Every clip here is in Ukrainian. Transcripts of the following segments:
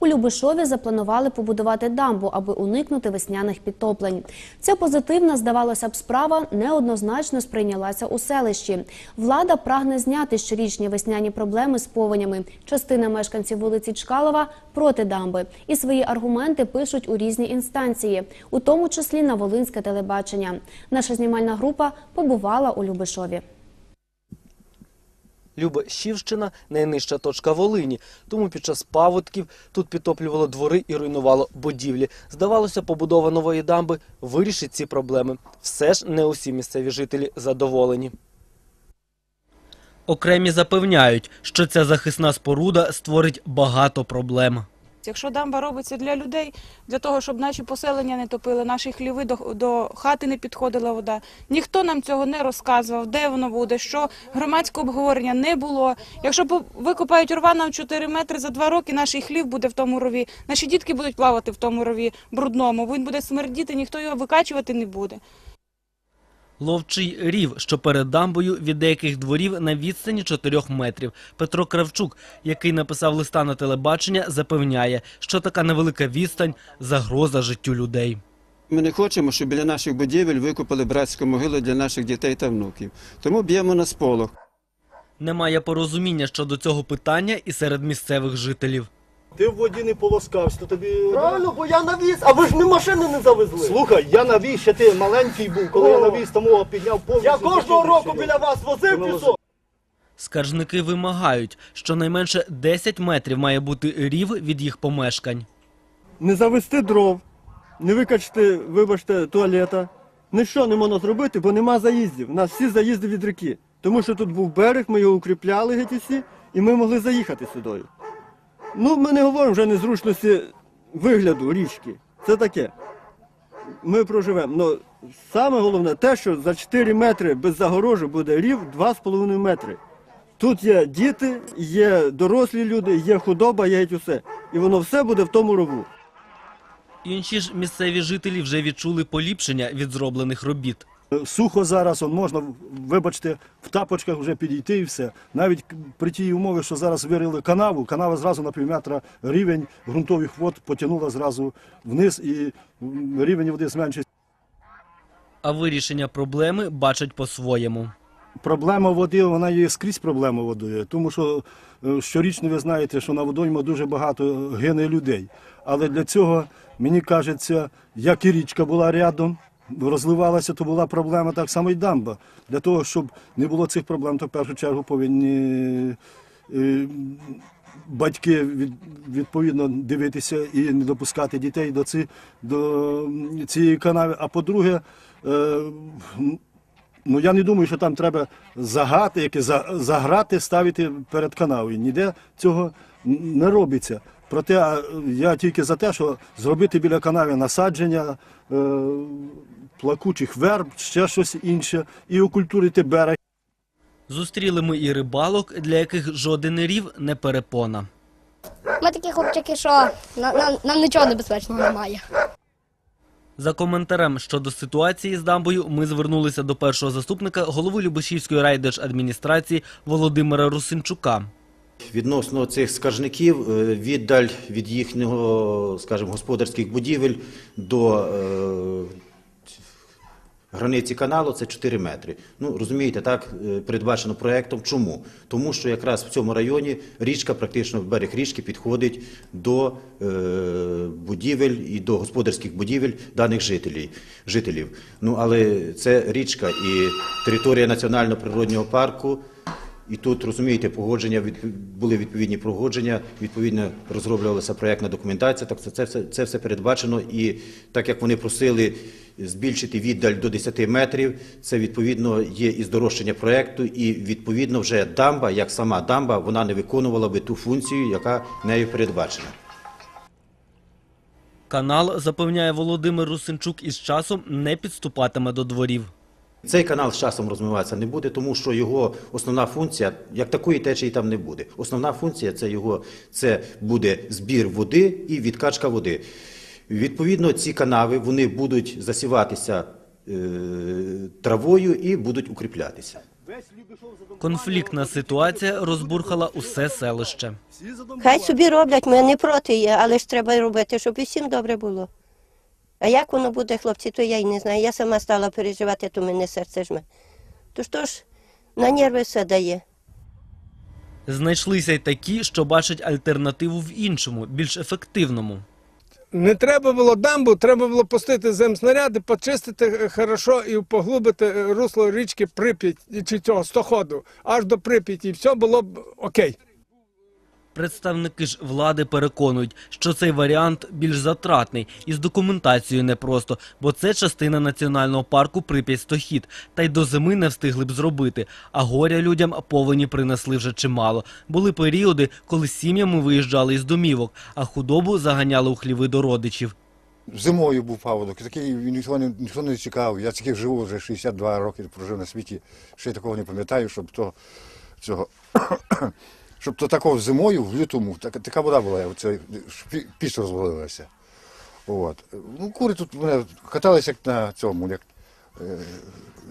У Любишові запланували побудувати дамбу, аби уникнути весняних підтоплень. Ця позитивна, здавалося б, справа неоднозначно сприйнялася у селищі. Влада прагне зняти щорічні весняні проблеми з повенями. Частина мешканців вулиці Чкалова проти дамби. І свої аргументи пишуть у різні інстанції, у тому числі на Волинське телебачення. Наша знімальна група побувала у Любишові. Любешівщина – найнижча точка Волині, тому під час паводків тут підтоплювало двори і руйнувало будівлі. Здавалося, побудова нової дамби вирішить ці проблеми. Все ж не усі місцеві жителі задоволені. Окремі запевняють, що ця захисна споруда створить багато проблем. Якщо дамба робиться для людей, для того, щоб наші поселення не топили, наші хліви до, до хати не підходила вода. Ніхто нам цього не розказував, де воно буде, що громадського обговорення не було. Якщо викопають рва на 4 метри за 2 роки, наш хлів буде в тому рові, наші дітки будуть плавати в тому рові брудному, він буде смердіти, ніхто його викачувати не буде. Ловчий рів, що перед дамбою від деяких дворів на відстані 4 метрів. Петро Кравчук, який написав листа на телебачення, запевняє, що така невелика відстань – загроза життю людей. Ми не хочемо, щоб біля наших будівель викопали братську могилу для наших дітей та внуків. Тому б'ємо на сполох. Немає порозуміння щодо цього питання і серед місцевих жителів. Ти в воді не полоскався, то тобі. Правильно, бо я навіз, а ви ж не машини не завезли. Слухай, я навіз, ще ти маленький був, коли я О. навіз, тому підняв повністю. Я кожного року біля вас возив пісок. Скаржники вимагають, що найменше 10 метрів має бути рів від їх помешкань. Не завести дров, не викачати, вибачте, туалета. Нічого не можна зробити, бо нема заїздів. У нас всі заїзди від ріки. Тому що тут був берег, ми його укріпляли геть усі, і ми могли заїхати сюди. Ну, ми не говоримо вже незручності вигляду річки. Це таке. Ми проживемо. Ну, саме головне те, що за 4 метри без загорожі буде рів 2,5 метри. Тут є діти, є дорослі люди, є худоба, є усе. І воно все буде в тому рову. Інші ж місцеві жителі вже відчули поліпшення від зроблених робіт. Сухо зараз, он можна, вибачте, в тапочках вже підійти і все. Навіть при тій умові, що зараз вирили канаву, канава зразу на півметра рівень ґрунтових вод потягнула зразу вниз і рівень води зменшився. А вирішення проблеми бачать по-своєму. Проблема води, вона є скрізь проблема води, тому що е, щорічно ви знаєте, що на водоймах дуже багато гине людей. Але для цього, мені кажеться, як і річка була рядом, розливалася, то була проблема, так само і дамба. Для того, щоб не було цих проблем, то в першу чергу повинні е, батьки від, відповідно дивитися і не допускати дітей до, ці, до цієї канави. А по-друге, е, Ну я не думаю, що там треба загати, яке за- заграти ставити перед канавою. Ніде цього не робиться. Проте я тільки за те, що зробити біля канави насадження е, плакучих верб, ще щось інше, і окультурити берег. Зустріли ми і рибалок, для яких жоден рів не перепона. Ми такі хлопчики, що на- нам, нам нічого небезпечного немає. За коментарем щодо ситуації з дамбою ми звернулися до першого заступника голови Любешівської райдержадміністрації Володимира Русинчука. Відносно цих скаржників, е, віддаль від їхнього, скажімо, господарських будівель до е, границі каналу це 4 метри. Ну, розумієте, так е, передбачено проєктом. Чому? Тому що якраз в цьому районі річка, практично берег річки підходить до будівель і до господарських будівель даних жителів. жителів. Ну, але це річка і територія національного природнього парку. І тут розумієте, погодження були відповідні погодження, відповідно розроблювалася проєктна документація. Так це, все, це все передбачено. І так як вони просили збільшити віддаль до 10 метрів, це відповідно є і здорожчання проєкту, і відповідно вже дамба, як сама дамба, вона не виконувала би ту функцію, яка нею передбачена. Канал, запевняє Володимир Русинчук, із часом не підступатиме до дворів. Цей канал з часом розвиватися не буде, тому що його основна функція, як такої течії там не буде. Основна функція це його це буде збір води і відкачка води. Відповідно, ці канави вони будуть засіватися е, травою і будуть укріплятися. Конфліктна ситуація розбурхала усе селище. Хай собі роблять, ми не проти є, але ж треба робити, щоб усім добре було. А як воно буде, хлопці, то я й не знаю. Я сама стала переживати, то мене серце жме. То що ж, на нерви все дає. Знайшлися й такі, що бачать альтернативу в іншому, більш ефективному. Не треба було дамбу, треба було пустити земснаряди, почистити е, хорошо і поглубити е, русло річки Прип'ять чи цього стоходу аж до Прип'яті, і все було б окей. Представники ж влади переконують, що цей варіант більш затратний і з документацією непросто, бо це частина національного парку Прип'ять-Стохід, та й до зими не встигли б зробити. А горя людям повені принесли вже чимало. Були періоди, коли сім'ями виїжджали із домівок, а худобу заганяли у хліви до родичів. Зимою був паводок, такий ніхто не, ніхто не чекав. Я таких живу вже 62 роки, прожив на світі. Ще такого не пам'ятаю, щоб то цього. Щоб то такого зимою, в лютому, така, така вода була, оце, пі- піч розвалилася. От. Ну, кури тут мене каталися як на цьому, як, е,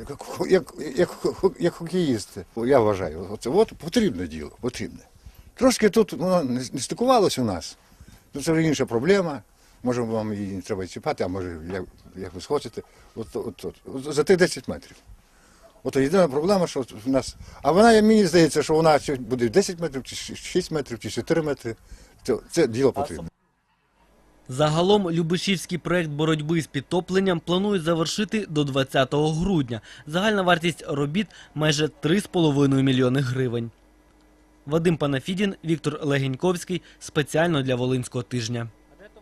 як, як, як, як хокеїсти. Я вважаю, оце от потрібне діло, потрібне. Трошки тут воно не, не стикувалося у нас. Ну, це вже інша проблема. Може, вам її не треба чіпати, а може, як, як ви схочете. От, от, от, от, за тих 10 метрів. От єдина проблема, що в нас. А вона, мені здається, що вона буде 10 метрів, чи 6 метрів, чи 4 метри. Це, це діло потрібне. Загалом Любишівський проект боротьби з підтопленням планують завершити до 20 грудня. Загальна вартість робіт майже 3,5 мільйони гривень. Вадим Панафідін, Віктор Легеньковський спеціально для Волинського тижня.